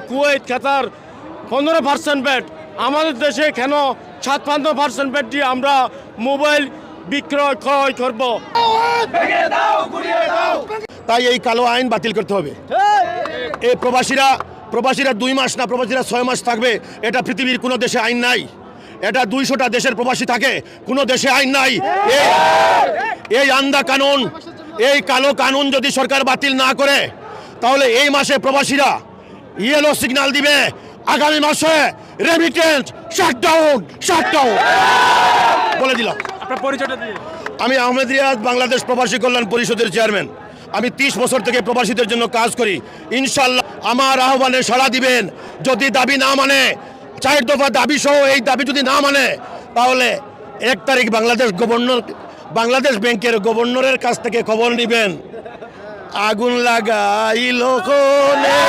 Kuwait, কাতার, পনেরো percent bat আমাদের দেশে কেন ছাপ্পান্ন পার্সেন্ট ব্যাট দিয়ে আমরা মোবাইল বিক্রয়, ক্রয় করব? তাই এই কালো আইন বাতিল করতে হবে। এই প্রবাসীরা প্রবাসীরা দুই মাস না, প্রবাসীরা ছয় মাস থাকবে। এটা পৃথিবীর কোনো দেশে আইন নাই। এটা দুইশোটা দেশের প্রবাসী থাকে, কোনো দেশে আইন নাই। এই- এই আন্দা কানুন, এই কালো কানুন যদি সরকার বাতিল না করে, তাহলে এই মাসে প্রবাসীরা ইয়েলো সিগন্যাল দিবে। আগামী মাসে রেমিটেন্স শাটডাউন শাটডাউন বলে দিলাম। আপনার পরিচয়টা আমি আহমেদ রিয়াজ বাংলাদেশ প্রবাসী কল্যাণ পরিষদের চেয়ারম্যান আমি তিরিশ বছর থেকে প্রবাসীদের জন্য কাজ করি। ইনশাল্লাহ আমার আহ্বানে সাড়া দিবেন। যদি দাবি না মানে চার দফা দাবি সহ এই দাবি যদি না মানে তাহলে এক তারিখ বাংলাদেশ গভর্নর বাংলাদেশ ব্যাংকের গভর্নরের কাছ থেকে খবর নেবেন। আগুন লাগাইল কোনে?